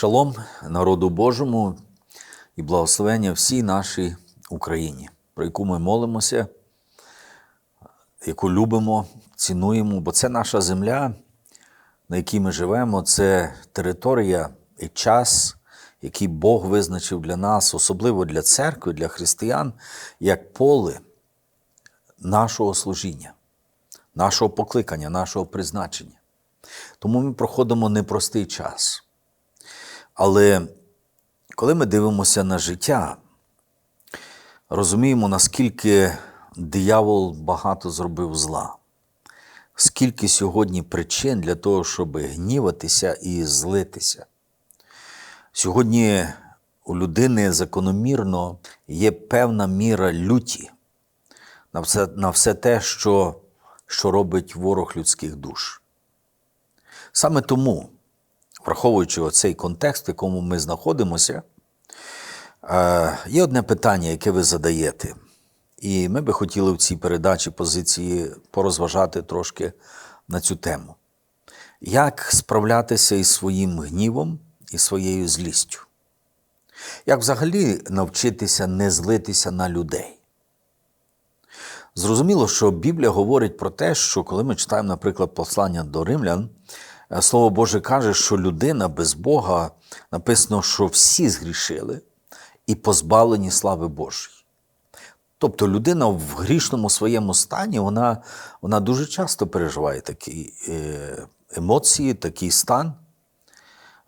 Шалом народу Божому і благословення всій нашій Україні, про яку ми молимося, яку любимо, цінуємо, бо це наша земля, на якій ми живемо, це територія і час, який Бог визначив для нас, особливо для церкви, для християн, як поле нашого служіння, нашого покликання, нашого призначення. Тому ми проходимо непростий час. Але коли ми дивимося на життя, розуміємо, наскільки диявол багато зробив зла, скільки сьогодні причин для того, щоб гніватися і злитися. Сьогодні у людини закономірно є певна міра люті на все, на все те, що, що робить ворог людських душ. Саме тому, враховуючи оцей контекст, в якому ми знаходимося, е, є одне питання, яке ви задаєте. І ми би хотіли в цій передачі позиції порозважати трошки на цю тему. Як справлятися із своїм гнівом і своєю злістю? Як взагалі навчитися не злитися на людей? Зрозуміло, що Біблія говорить про те, що коли ми читаємо, наприклад, послання до римлян, Слово Боже каже, що людина без Бога написано, що всі згрішили і позбавлені слави Божої. Тобто людина в грішному своєму стані, вона, вона дуже часто переживає такі е, емоції, такий стан.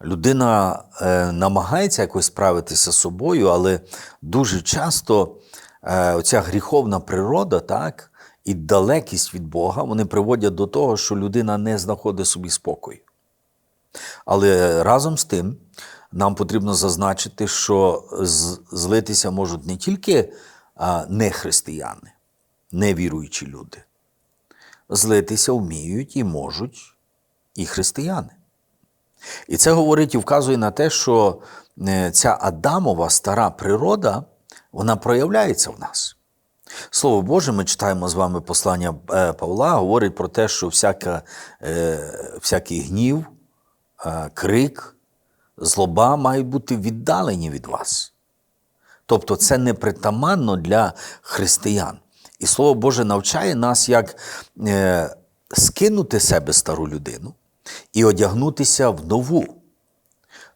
Людина е, намагається якось справитися з собою, але дуже часто е, оця гріховна природа, так, і далекість від Бога, вони приводять до того, що людина не знаходить собі спокою. Але разом з тим нам потрібно зазначити, що злитися можуть не тільки нехристияни, невіруючі люди. Злитися вміють і можуть і християни. І це говорить і вказує на те, що е, ця Адамова стара природа, вона проявляється в нас. Слово Боже, ми читаємо з вами послання е, Павла, говорить про те, що всяка, е, всякий гнів, е, крик, злоба мають бути віддалені від вас. Тобто це непритаманно для християн. І Слово Боже навчає нас, як скинути себе стару людину і одягнутися в нову.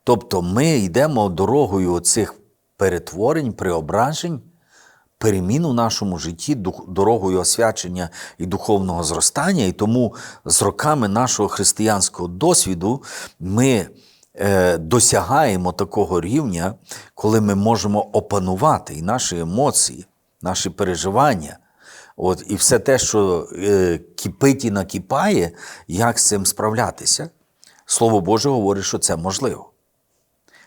Тобто ми йдемо дорогою цих перетворень, преображень, перемін у нашому житті, дорогою освячення і духовного зростання. І тому з роками нашого християнського досвіду ми е, досягаємо такого рівня, коли ми можемо опанувати і наші емоції, наші переживання. От, і все те, що е, кипить і накипає, як з цим справлятися, Слово Боже говорить, що це можливо.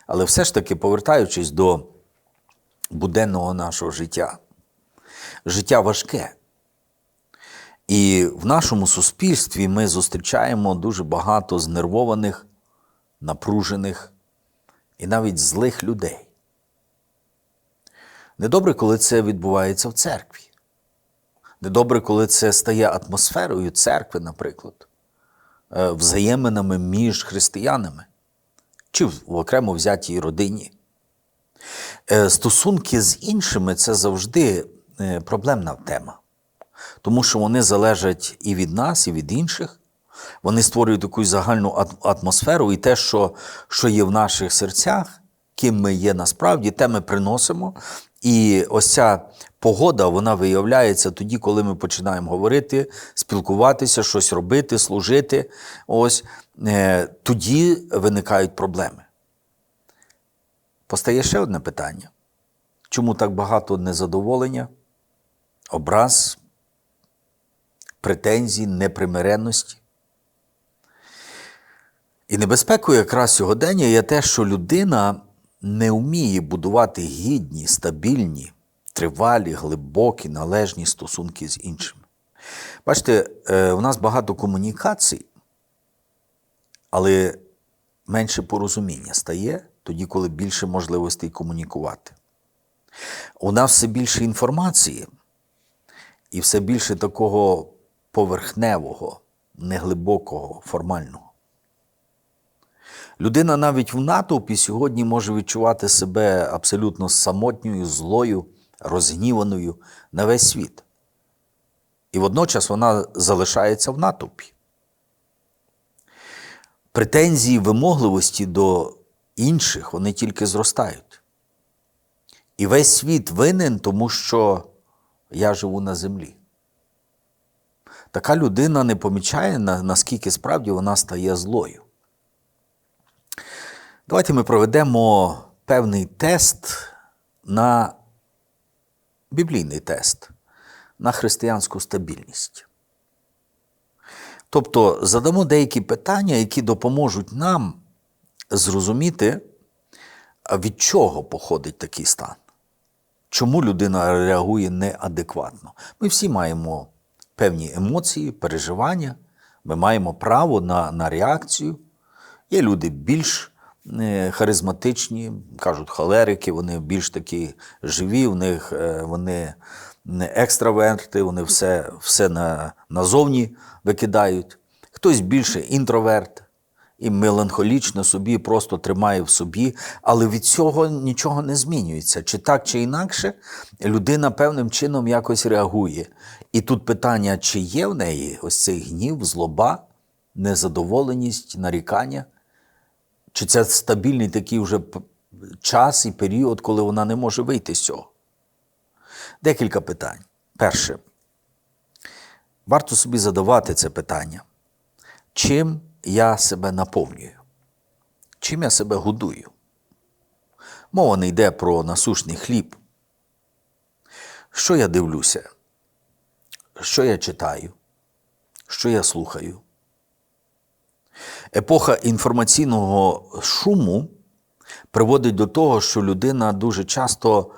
Але все ж таки, повертаючись до буденного нашого життя, життя важке. І в нашому суспільстві ми зустрічаємо дуже багато знервованих, напружених і навіть злих людей. Недобре, коли це відбувається в церкві. Недобре, коли це стає атмосферою церкви, наприклад, е, взаєминами між християнами чи в окремо взятій родині. Е, Стосунки з іншими це завжди е, проблемна тема, тому що вони залежать і від нас, і від інших. Вони створюють таку загальну ат- атмосферу, і те, що, що є в наших серцях, ким ми є насправді, те ми приносимо. І ось ця погода вона виявляється тоді, коли ми починаємо говорити, спілкуватися, щось робити, служити. Ось е, тоді виникають проблеми. Постає ще одне питання: чому так багато незадоволення, образ, претензій, непримиренності? І небезпекою якраз сьогодення є те, що людина не вміє будувати гідні, стабільні, тривалі, глибокі, належні стосунки з іншими. Бачите, е, у нас багато комунікацій, але менше порозуміння стає тоді, коли більше можливостей комунікувати. У нас все більше інформації і все більше такого поверхневого, неглибокого, формального. Людина навіть в натовпі сьогодні може відчувати себе абсолютно самотньою, злою, розгніваною на весь світ. І водночас вона залишається в натовпі. Претензії вимогливості до інших вони тільки зростають. І весь світ винен, тому що я живу на землі. Така людина не помічає, наскільки справді вона стає злою. Давайте ми проведемо певний тест на біблійний тест на християнську стабільність. Тобто задамо деякі питання, які допоможуть нам зрозуміти, від чого походить такий стан. Чому людина реагує неадекватно? Ми всі маємо певні емоції, переживання, ми маємо право на на реакцію. Є люди більш е, харизматичні, кажуть, холерики, вони більш такі живі, в них е, вони не екстраверти, вони все все на, назовні викидають. Хтось більше інтроверт і меланхолічно собі просто тримає в собі, але від цього нічого не змінюється. Чи так, чи інакше, людина певним чином якось реагує. І тут питання, чи є в неї ось цей гнів, злоба, незадоволеність, нарікання, чи це стабільний такий вже час і період, коли вона не може вийти з цього. Декілька питань. Перше, варто собі задавати це питання. Чим я себе наповнюю? Чим я себе годую? Мова не йде про насушний хліб. Що я дивлюся? Що я читаю? Що я слухаю? Епоха інформаційного шуму приводить до того, що людина дуже часто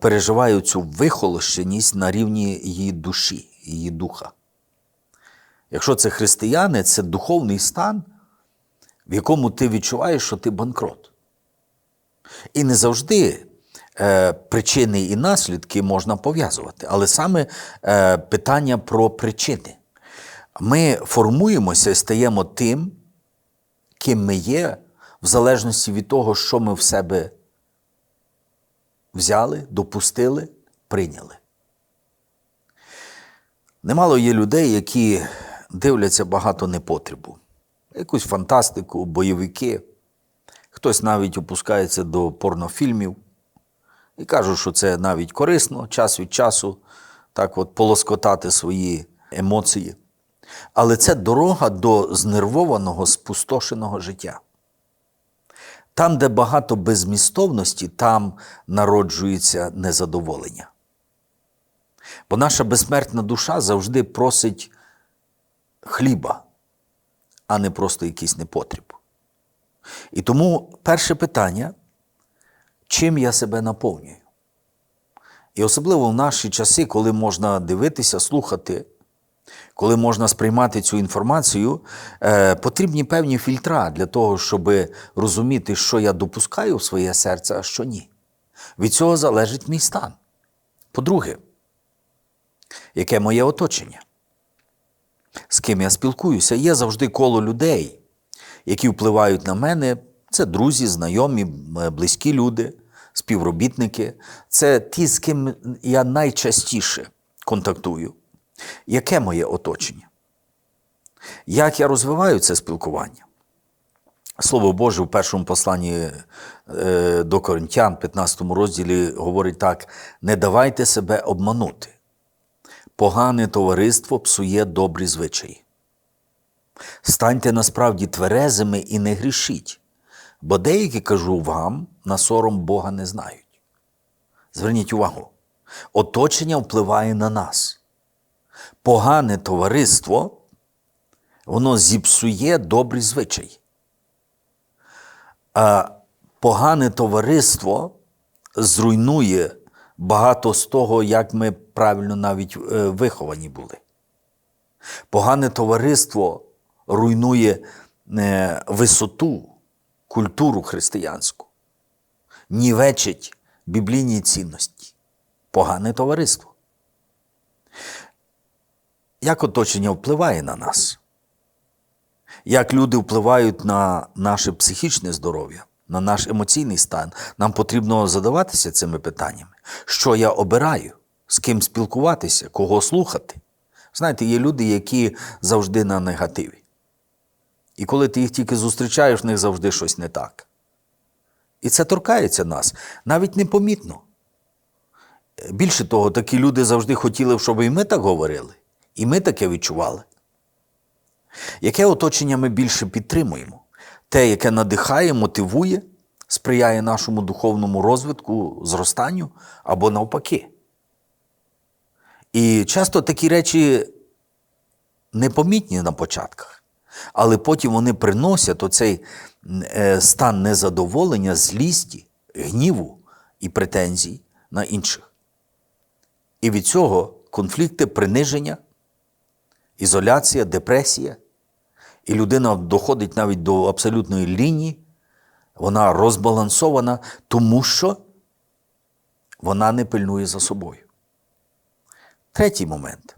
переживаю цю вихолощеність на рівні її душі, її духа. Якщо це християни, це духовний стан, в якому ти відчуваєш, що ти банкрот. І не завжди е, причини і наслідки можна пов'язувати, але саме е, питання про причини. Ми формуємося і стаємо тим, ким ми є, в залежності від того, що ми в себе взяли, допустили, прийняли. Немало є людей, які дивляться багато непотребу, якусь фантастику, бойовики. Хтось навіть опускається до порнофільмів і кажуть, що це навіть корисно, час від часу так от полоскотати свої емоції. Але це дорога до знервованого, спустошеного життя. Там, де багато безмістовності, там народжується незадоволення. Бо наша безсмертна душа завжди просить хліба, а не просто якийсь непотріб. І тому перше питання чим я себе наповнюю? І особливо в наші часи, коли можна дивитися, слухати коли можна сприймати цю інформацію, е, потрібні певні фільтра для того, щоб розуміти, що я допускаю в своє серце, а що ні. Від цього залежить мій стан. По-друге, яке моє оточення? З ким я спілкуюся? Є завжди коло людей, які впливають на мене. Це друзі, знайомі, близькі люди, співробітники. Це ті, з ким я найчастіше контактую. Яке моє оточення? Як я розвиваю це спілкування? Слово Боже в першому посланні е, до Коринтян, 15 розділі, говорить так: не давайте себе обманути. Погане товариство псує добрі звичаї. Станьте насправді тверезими і не грішіть, бо деякі, кажу вам, на сором Бога не знають. Зверніть увагу, оточення впливає на нас погане товариство, воно зіпсує добрі звичаї. А погане товариство зруйнує багато з того, як ми правильно навіть е, виховані були. Погане товариство руйнує е, висоту, культуру християнську, нівечить біблійні цінності. Погане товариство. Як оточення впливає на нас? як люди впливають на наше психічне здоров'я, на наш емоційний стан, нам потрібно задаватися цими питаннями. Що я обираю, з ким спілкуватися, кого слухати. Знаєте, є люди, які завжди на негативі. І коли ти їх тільки зустрічаєш, в них завжди щось не так. І це торкається нас навіть непомітно. Більше того, такі люди завжди хотіли, щоб і ми так говорили, і ми таке відчували. Яке оточення ми більше підтримуємо? Те, яке надихає, мотивує, сприяє нашому духовному розвитку, зростанню або навпаки. І часто такі речі непомітні на початках, але потім вони приносять оцей е, стан незадоволення, злісті, гніву і претензій на інших. І від цього конфлікти, приниження, ізоляція, депресія. І людина доходить навіть до абсолютної лінії, вона розбалансована, тому що вона не пильнує за собою. Третій момент.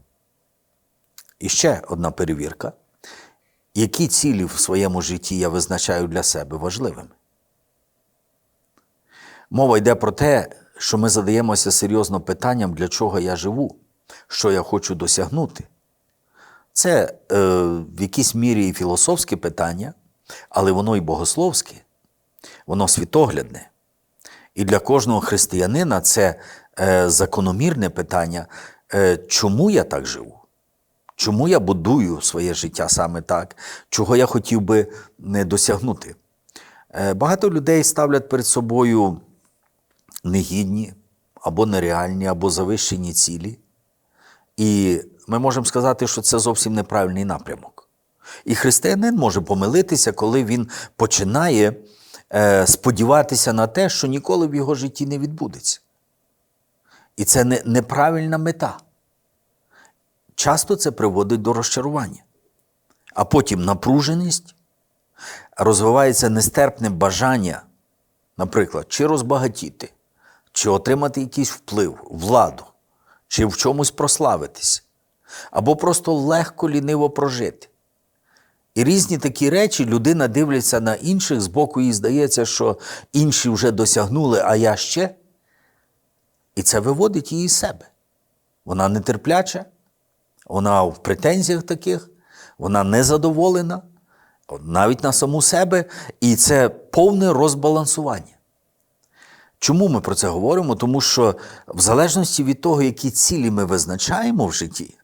І ще одна перевірка. Які цілі в своєму житті я визначаю для себе важливими? Мова йде про те, що ми задаємося серйозно питанням, для чого я живу, що я хочу досягнути. Це е, в якійсь мірі і філософське питання, але воно і богословське, воно світоглядне. І для кожного християнина це е, закономірне питання, е, чому я так живу? Чому я будую своє життя саме так, чого я хотів би не досягнути? Е, багато людей ставлять перед собою негідні або нереальні, або завищені цілі. І ми можемо сказати, що це зовсім неправильний напрямок. І християнин може помилитися, коли він починає е, сподіватися на те, що ніколи в його житті не відбудеться. І це не, неправильна мета. Часто це приводить до розчарування. А потім напруженість, розвивається нестерпне бажання, наприклад, чи розбагатіти, чи отримати якийсь вплив, владу, чи в чомусь прославитися, або просто легко ліниво прожити. І різні такі речі людина дивляться на інших, збоку їй здається, що інші вже досягнули, а я ще. І це виводить її з себе. Вона нетерпляча, вона в претензіях таких, вона незадоволена, навіть на саму себе, і це повне розбалансування. Чому ми про це говоримо? Тому що в залежності від того, які цілі ми визначаємо в житті,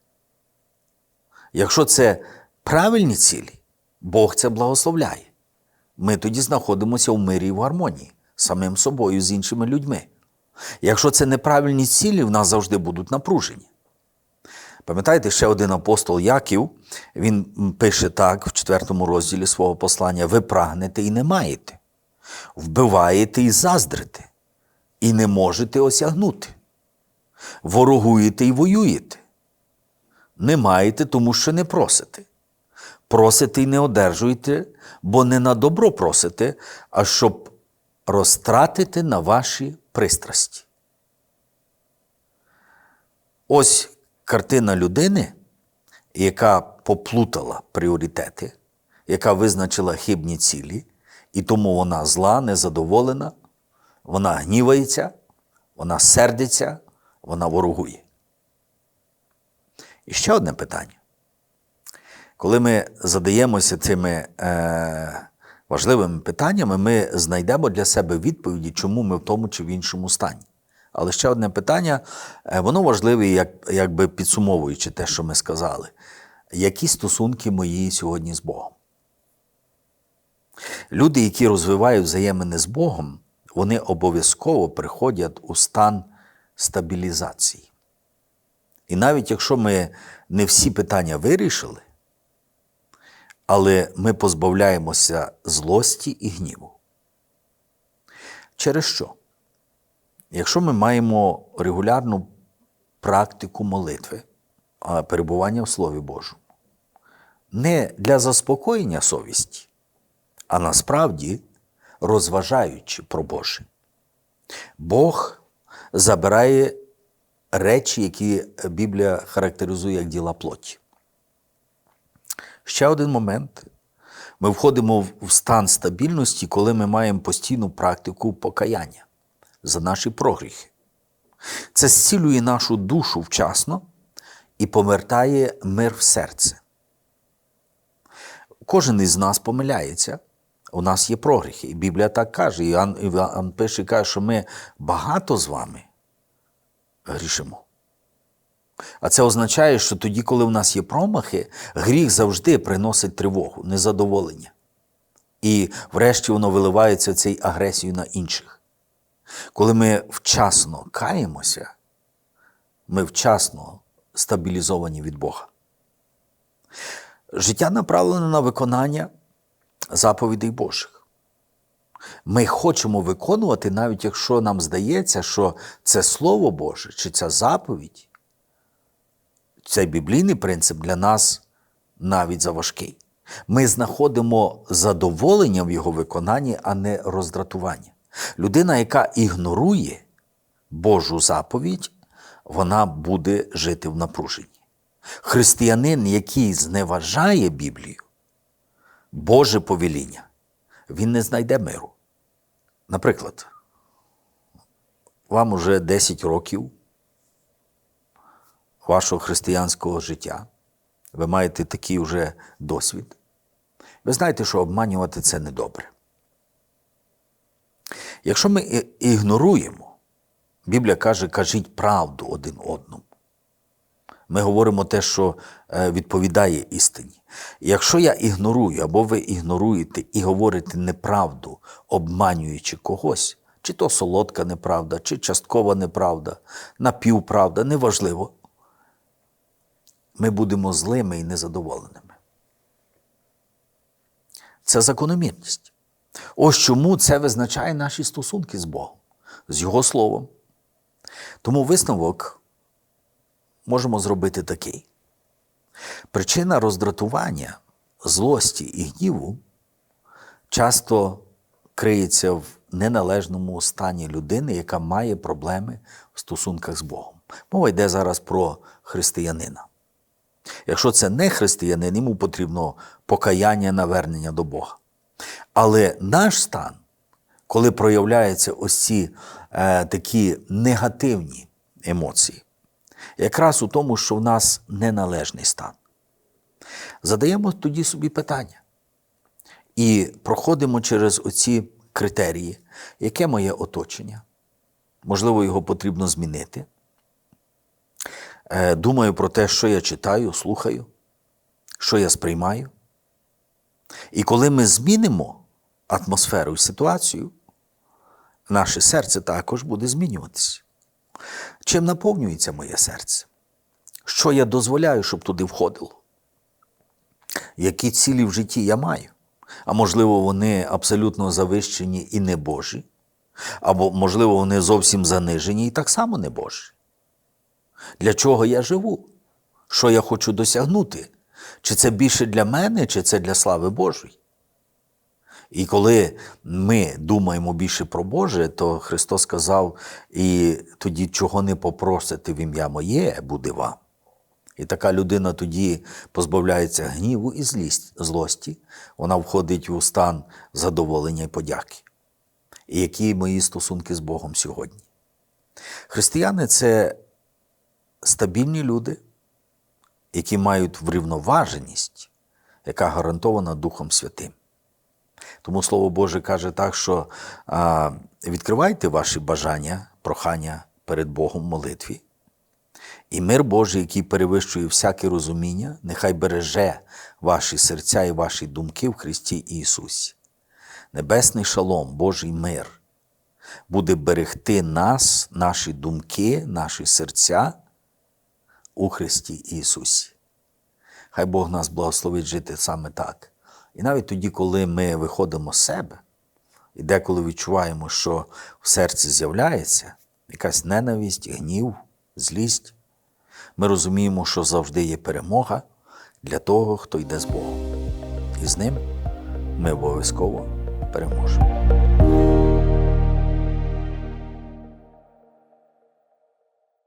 якщо це правильні цілі, Бог це благословляє. Ми тоді знаходимося в мирі і в гармонії з самим собою, з іншими людьми. Якщо це неправильні цілі, в нас завжди будуть напружені. Пам'ятаєте, ще один апостол Яків, він пише так в четвертому розділі свого послання: ви прагнете і не маєте, вбиваєте і заздрите, і не можете осягнути. Ворогуєте і воюєте. Не маєте, тому що не просите. Просите і не одержуєте, бо не на добро просите, а щоб розтратити на ваші пристрасті. Ось картина людини, яка поплутала пріоритети, яка визначила хибні цілі, і тому вона зла, незадоволена, вона гнівається, вона сердиться, вона ворогує. І ще одне питання. Коли ми задаємося цими е, важливими питаннями, ми знайдемо для себе відповіді, чому ми в тому чи в іншому стані. Але ще одне питання, е, воно важливе, як, якби підсумовуючи те, що ми сказали. Які стосунки мої сьогодні з Богом? Люди, які розвивають взаємини з Богом, вони обов'язково приходять у стан стабілізації. І навіть якщо ми не всі питання вирішили, але ми позбавляємося злості і гніву. Через що? Якщо ми маємо регулярну практику молитви, перебування в Слові Божому, не для заспокоєння совісті, а насправді розважаючи про Боже, Бог забирає речі, які Біблія характеризує як діла плоті. Ще один момент. Ми входимо в- стан стабільності, коли ми маємо постійну практику покаяння за наші прогріхи. Це зцілює нашу душу вчасно і повертає мир в серце. Кожен із нас помиляється. У нас є прогріхи. І Біблія так каже. Іоанн, Іоанн пише каже, що ми багато з вами грішимо. А це означає, що тоді, коли в нас є промахи, гріх завжди приносить тривогу, незадоволення. І врешті воно виливається цією агресією на інших. Коли ми вчасно каємося, ми вчасно стабілізовані від Бога. Життя направлене на виконання заповідей Божих. Ми хочемо виконувати, навіть якщо нам здається, що це Слово Боже чи ця заповідь, цей біблійний принцип для нас навіть заважкий. Ми знаходимо задоволення в його виконанні, а не роздратування. Людина, яка ігнорує Божу заповідь, вона буде жити в напруженні. Християнин, який зневажає Біблію, Боже повеління, він не знайде миру. Наприклад, вам уже 10 років вашого християнського життя. Ви маєте такий уже досвід. Ви знаєте, що обманювати це недобре. Якщо ми ігноруємо, Біблія каже, кажіть правду один одному. Ми говоримо те, що е, відповідає істині. Якщо я ігнорую, або ви ігноруєте і говорите неправду, обманюючи когось, чи то солодка неправда, чи часткова неправда, напівправда, неважливо, ми будемо злими і незадоволеними. Це закономірність. Ось чому це визначає наші стосунки з Богом, з Його Словом. Тому висновок можемо зробити такий. Причина роздратування, злості і гніву часто криється в неналежному стані людини, яка має проблеми в стосунках з Богом. Мова йде зараз про християнина. Якщо це не християнин, йому потрібно покаяння, навернення до Бога. Але наш стан, коли проявляються ось ці е, такі негативні емоції, якраз у тому, що в нас неналежний стан. Задаємо тоді собі питання і проходимо через оці критерії, яке моє оточення. Можливо, його потрібно змінити. Е, Думаю про те, що я читаю, слухаю, що я сприймаю. І коли ми змінимо атмосферу і ситуацію, наше серце також буде змінюватися. Чим наповнюється моє серце? Що я дозволяю, щоб туди входило? Які цілі в житті я маю? А можливо, вони абсолютно завищені і не Божі, або, можливо, вони зовсім занижені і так само не Божі. Для чого я живу? Що я хочу досягнути? Чи це більше для мене, чи це для слави Божої? І коли ми думаємо більше про Боже, то Христос сказав, і тоді чого не попросите в ім'я моє, буде вам. І така людина тоді позбавляється гніву і злості, вона входить у стан задоволення і подяки. І які мої стосунки з Богом сьогодні? Християни це стабільні люди, які мають врівноваженість, яка гарантована Духом Святим. Тому Слово Боже каже так, що а, відкривайте ваші бажання, прохання перед Богом в молитві. І мир Божий, який перевищує всяке розуміння, нехай береже ваші серця і ваші думки в Христі Ісусі. Небесний шалом, Божий мир буде берегти нас, наші думки, наші серця у Христі Ісусі. Хай Бог нас благословить жити саме так. І навіть тоді, коли ми виходимо з себе, і деколи відчуваємо, що в серці з'являється якась ненависть, гнів, злість, ми розуміємо, що завжди є перемога для того, хто йде з Богом. І з ним ми обов'язково переможемо.